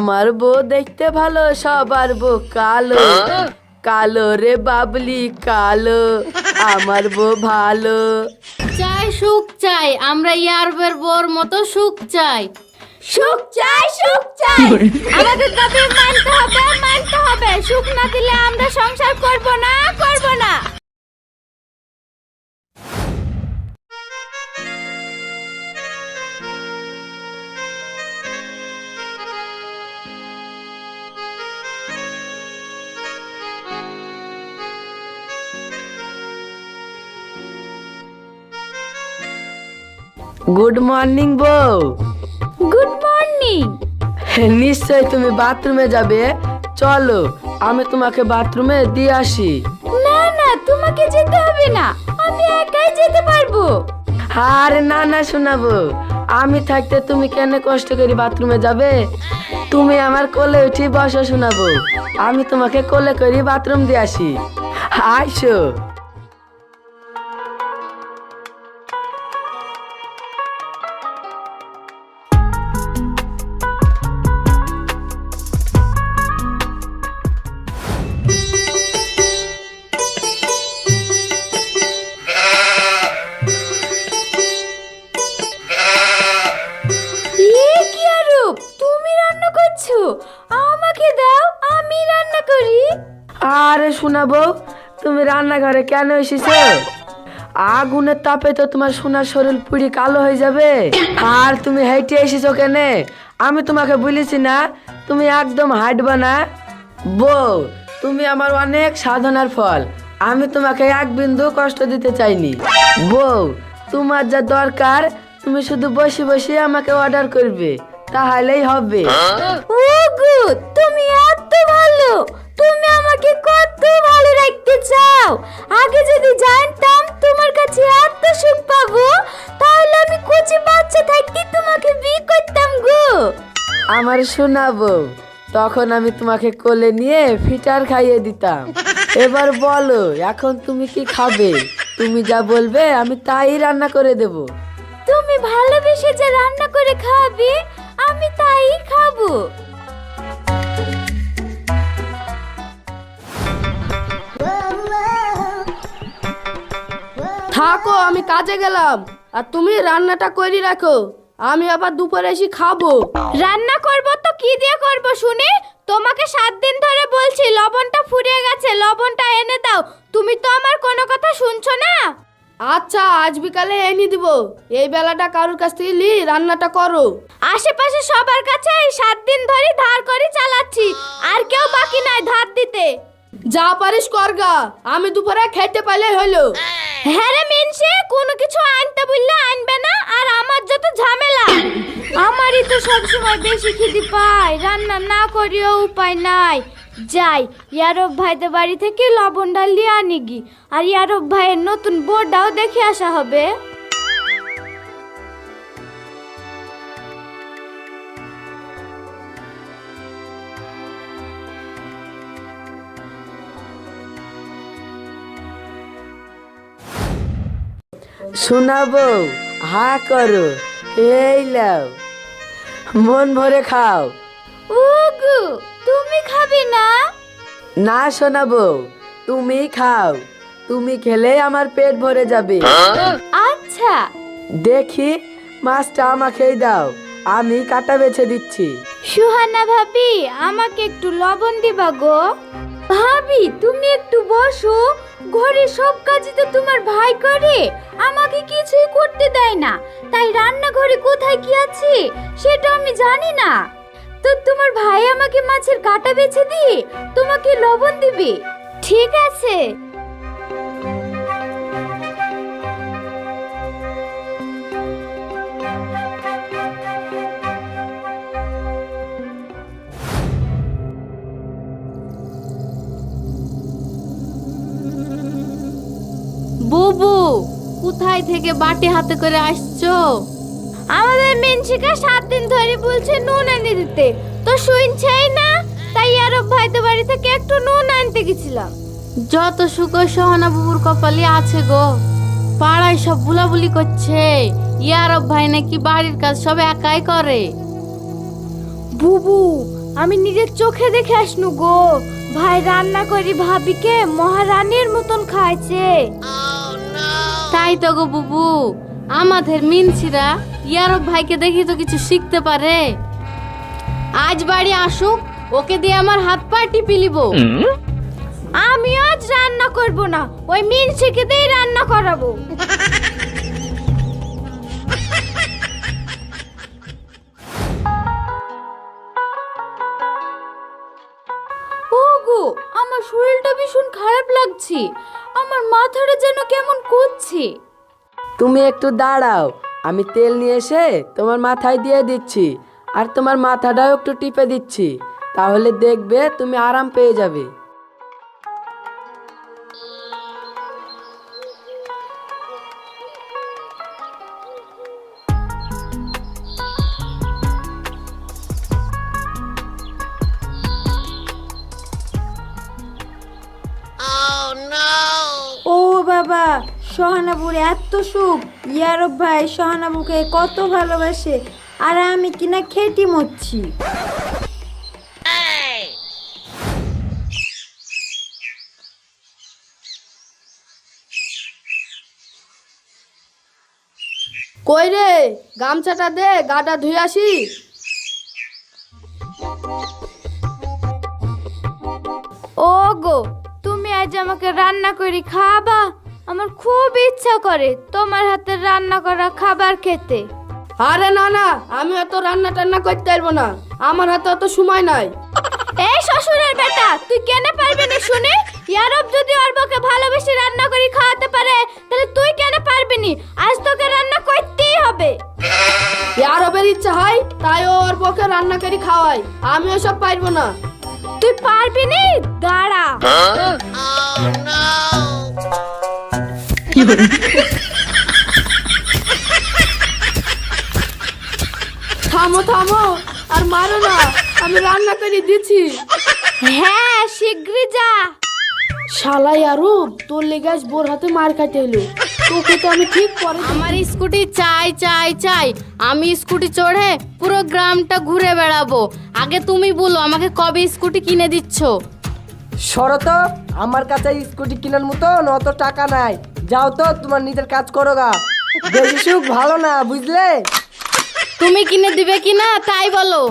আমার বউ দেখতে ভালো সবার বউ কালো। কালো রে বাবলি কালো। আমার বউ ভালো। চাই সুখ চাই আমরা ইয়ারবের বোর মতো সুখ চাই। সুখ চাই সুখ চাই। আমাদের দাবি মানতে হবে মানতে হবে। সুখ না দিলে আমরা সংসার করব না করব না। গুড মর্নিং বউ। গুড মর্নিং নিশ্চয় তুমি বাথরুমে যাবে। চলো আমি তোমাকে বাথরুমে দিয়ে আসি। না না তোমাকে যেতে হবে না। আমি একাই যেতে পারব। আরে না না শোনাবো। আমি থাকতে তুমি কেন কষ্ট করে বাথরুমে যাবে? তুমি আমার কোলে উঠি বসো শোনাবো। আমি তোমাকে কোলে করে বাথরুম দিয়ে আসি। আইসো। শোনাবো? তুমি রান্নাঘরে কেন এসেছ? আগুনের তাপে তো তোমার সোনার শরীর পুড়ি কালো হয়ে যাবে। আর তুমি হেঁটে এসেছ কেনে? আমি তোমাকে বলেছি না, তুমি একদম হাঁটবা না। বউ, তুমি আমার অনেক সাধনার ফল। আমি তোমাকে এক বিন্দু কষ্ট দিতে চাইনি। বউ, তোমার যা দরকার, তুমি শুধু বসে বসে আমাকে অর্ডার করবে। তাহলেই হবে। ওগো তুমি এত ভালো! তুমি আমাকে কত ভালো রাখতে চাও? আগে যদি জানতাম তোমার কাছে এত সুখ পাবো তাহলে আমি কচি বাচ্চা থাকতে তোমাকে বিয়ে করতাম গো। আমার শোনাবো তখন আমি তোমাকে কোলে নিয়ে ফিটার খাইয়ে দিতাম। এবার বলো এখন তুমি কি খাবে? তুমি যা বলবে আমি তাই রান্না করে দেব। তুমি ভালোবেসে যে রান্না করে খাবে আমি তাই খাব। থাকো আমি কাজে গেলাম। আর তুমি রান্নাটা করে রাখো। আমি আবার দুপুরে এসে খাব। রান্না করব তো কি দিয়ে করব শুনি? তোমাকে সাত দিন ধরে বলছি লবণটা ফুরিয়ে গেছে লবণটা এনে দাও। তুমি তো আমার কোনো কথা শুনছো না? আচ্ছা আজ বিকালে এনে দিব। এই বেলাটা কারোর কাছ থেকে লি রান্নাটা করো। আশেপাশে সবার কাছে এই সাত দিন ধরে ধার করে চালাচ্ছি। আর কেউ বাকি নাই ধার দিতে। যা পারিস করগা আমি দুপুরে খেতে পাইলে হলো। হ্যাঁ রে মিনসে, কোনো কিছু আনতে বললে আনবে না, আর আমার যত ঝামেলা। আমারই তো সবসময় বেশি খিদি পায়, রান্না না করিও উপায় নাই। যাই, ইয়ারব ভাইদের বাড়ি থেকে লবণ ডাল দিয়ে আনি গি আর ইয়ারব ভাইয়ের নতুন বোর্ডটাও দেখে আসা হবে। শোনাবো হা করো এই লাও মন ভরে খাও। ওগো তুমি খাবে না? না শোনাবো তুমি খাও। তুমি খেলে আমার পেট ভরে যাবে। আচ্ছা। দেখি মাছটা আমাকেই দাও আমি কাটা বেছে দিচ্ছি। সুহানা ভাবি আমাকে একটু লবণ দিবা গো। ভাবি, তুমি একটু বসো। ঘরে সব কাজই তো তোমার ভাই করে। আমাকে কিছুই করতে দেয় না। তাই রান্নাঘরে কোথায় কি আছে, সেটা আমি জানি না। তো তোমার ভাই আমাকে মাছের কাটা বেছে দিয়ে তোমাকে লবণ দিবে। ঠিক আছে। কোথায় থেকে বাটি হাতে করে আসছো? আমাদের মেনশিকা সাত দিন ধরে বলছে নুন এনে দিতে। তো শুনছেই না? তাই আরব ভাইদের বাড়ি থেকে একটু নুন আনতে গেছিলাম। যত সুখ সহনা বুবুর কপালে আছে গো। পাড়ায় সব বুলাবুলি করছে। ইয়ারব ভাই নাকি বাড়ির কাজ সব একাই করে। বুবু আমি নিজের চোখে দেখে আসনু গো। ভাই রান্না করি ভাবিকে মহারানীর মতন খাইছে। তাই তো গো বুবু। আমাদের মিনছিরা ইয়ারব ভাইকে দেখি তো কিছু শিখতে পারে। আজ বাড়ি আসুক ওকে দিয়ে আমার হাত পা টিপি লিব আমি আজ রান্না করব না ওই মিনসিকে দিয়ে রান্না করাবো। শরীরটা ভীষণ খারাপ লাগছে। আমার মাথাটা যেন কেমন করছে। তুমি একটু দাঁড়াও, আমি তেল নিয়ে এসে তোমার মাথায় দিয়ে দিচ্ছি, আর তোমার মাথাটাও একটু টিপে দিচ্ছি, তাহলে দেখবে তুমি আরাম পেয়ে যাবে। বাবা সহানাবুর এত সুখ। ইয়ারব ভাই সহানাবুকে কত ভালোবাসে আর আমি কিনা খেটি মরছি। কই রে গামছাটা দে গাটা ধুই আসি। ও গো তুমি আজ আমাকে রান্না করি খাবা আমার খুব ইচ্ছা করে তোমার হাতের রান্না করা খাবার খেতে। আরে না না আমি অত রান্না টান্না করতে পারব না। আমার হাতে অত সময় নাই। এই শ্বশুরের বেটা তুই কেন পারবি না শুনে? ইয়ারব যদি ওর বউকে ভালোবেসে রান্না করে খাওয়াতে পারে তাহলে তুই কেন পারবি না? আজ তোকে রান্না করতেই হবে। ইয়ারবের ইচ্ছা হয় তাই ও ওর পক্ষে রান্না করে খাওয়াই আমি ওসব পারব না। তুই পারবি না? দাঁড়া। থামো থামো আর মারো না। আমি রান্না করে দিচ্ছি। হ্যাঁ শীঘ্রই যা। শালাই আরু তোর লেগাস বোর হাতে মার খাইতে এলো। তোকে তো আমি ঠিক পরে আমার স্কুটি চাই চাই চাই। আমি স্কুটি চড়ে পুরো গ্রামটা ঘুরে বেড়াবো। আগে তুমি বলো আমাকে কবে স্কুটি কিনে দিচ্ছ? শরত আমার কাছে স্কুটি কেনার মতো অত টাকা নাই। যাও তো তোমার নিজের কাজ করো গা। বেশি সুখ ভালো না বুঝলে? তুমি কিনে দিবে কি না তাই বলো।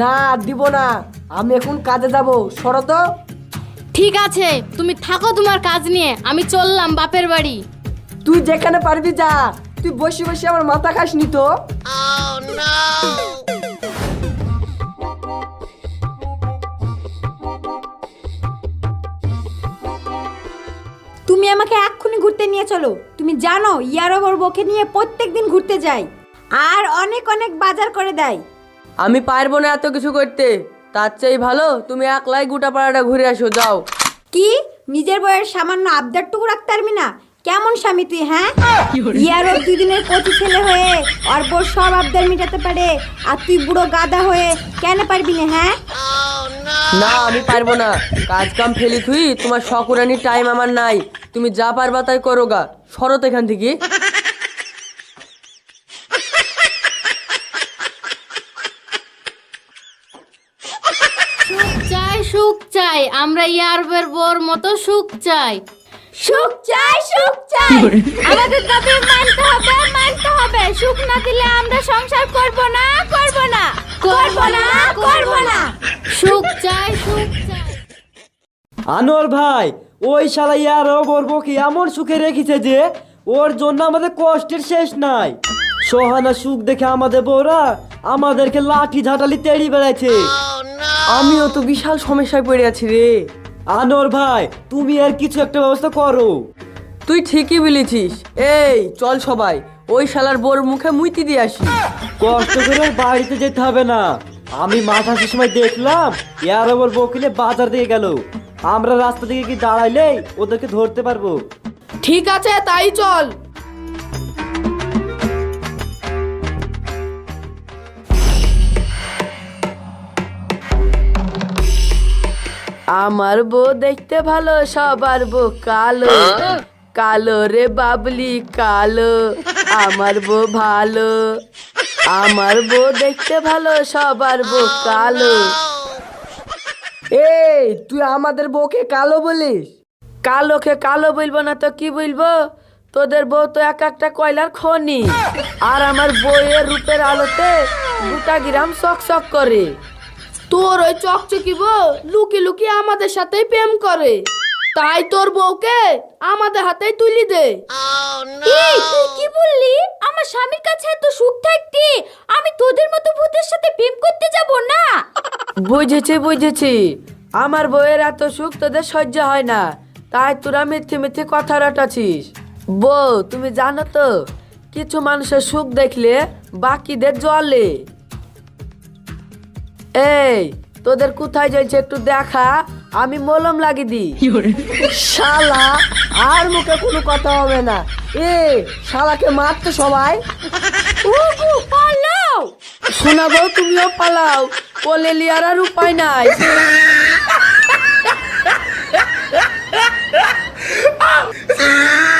না দিব না। আমি এখন কাজে যাব শরত ঠিক আছে তুমি থাকো তোমার কাজ নিয়ে আমি চললাম বাপের বাড়ি। তুই যেখানে পারবি যা তুই বসে বসে আমার মাথা খাসনি তো। তুমি আমাকে এক্ষুনি ঘুরতে নিয়ে চলো। তুমি জানো ইয়ারব ওর বউকে নিয়ে প্রত্যেক দিন ঘুরতে যায় আর অনেক অনেক বাজার করে দেয়। আমি পারব না এত কিছু করতে। তার চেয়ে ভালো তুমি একলাই গোটা পাড়াটা ঘুরে আসো যাও। কি? নিজের বইয়ের সামান্য আবদারটুকু রাখতে পারবি না? কেমন স্বামী তুই হ্যাঁ? ইয়ার ওর দুদিনের কচি ছেলে হয়ে আর বোর সব আবদার মেটাতে পারে। আর তুই বুড়ো গাদা হয়ে কেন পারবি না হ্যাঁ? না আমি পারব না। কাজ কাম ফেলি তুই তোমার শকুরানির টাইম আমার নাই। তুমি যা পারবা তাই করো গা। শরৎ এখান থেকে। সুখ চাই সুখ চাই। আমরা ইয়ারবের বোর মতো সুখ চাই। সুখ চাই সুখ চাই। আমাদের দাবি মানতে হবে মানতে হবে। সুখ না দিলে আমরা সংসার করব না করব না। করব না করব না। সুখ চাই সুখ চাই। আনোয়ার ভাই ওই শালা ইয়ার ওর বউকে এমন সুখে রেখেছে যে ওর জন্য আমাদের কষ্টের শেষ নাই। সোহানা সুখ দেখে আমাদের বউরা আমাদেরকে লাঠি ঝাঁটালি তেড়ি বেড়াইছে। আমিও তো বিশাল সমস্যায় পড়ে আছি রে। আনোয়ার ভাই তুমি আর কিছু একটা ব্যবস্থা করো। তুই ঠিকই বলেছিস। এই চল সবাই ওই শালার বোর মুখে মুইতি দিয়ে আসি। কষ্ট করে বাড়িতে যেতে হবে না। আমি মাথা সময় দেখলাম ইয়ার ওর বউকে বাজার দিয়ে গেল। আমরা রাস্তা থেকে কি দাঁড়াইলে ওদেরকে ধরতে পারব? ঠিক আছে তাই চল। আমার বউ দেখতে ভালো সবার বউ কালো। কালো রে বাবলি কালো। আমার বউ ভালো। আমার বউ দেখতে ভালো সবার বউ কালো। এই তুই আমাদের বউকে কালো বলিস? কালোকে কালো বলব না তো কি বলব? তোদের বউ তো এক একটা কয়লার খনি। আর আমার বউয়ের রূপের আলোতে গোটা গ্রাম চক চক করে। তোর ওই চকচকি বউ লুকি লুকি আমাদের সাথেই প্রেম করে। তাই তোর বউকে আমাদের হাতেই তুলি দে। এই তুই কি বললি? আমার স্বামীর কাছে এত সুখ থাকতে আমি তোদের মতো ভূতের সাথে প্রেম করতে যাব না? বুঝেছি বুঝেছি। আমার বউয়ের এত সুখ তোদের সহ্য হয় না। তাই তোরা মিথ্যে মিথ্যে কথা রটাছিস বউ তুমি জানো তো কিছু মানুষের সুখ দেখলে বাকিদের জলে এই তোদের কোথায় যাইছে একটু দেখা? আমি মলম লাগিয়ে দিই। শালা আর মুখে কোনো কথা হবে না। এ শালাকে মারতো সবাই। ওগো পালাও সোনা বউ তুমিও পালাও বলে লিয়ার আর উপায় নাই Ah!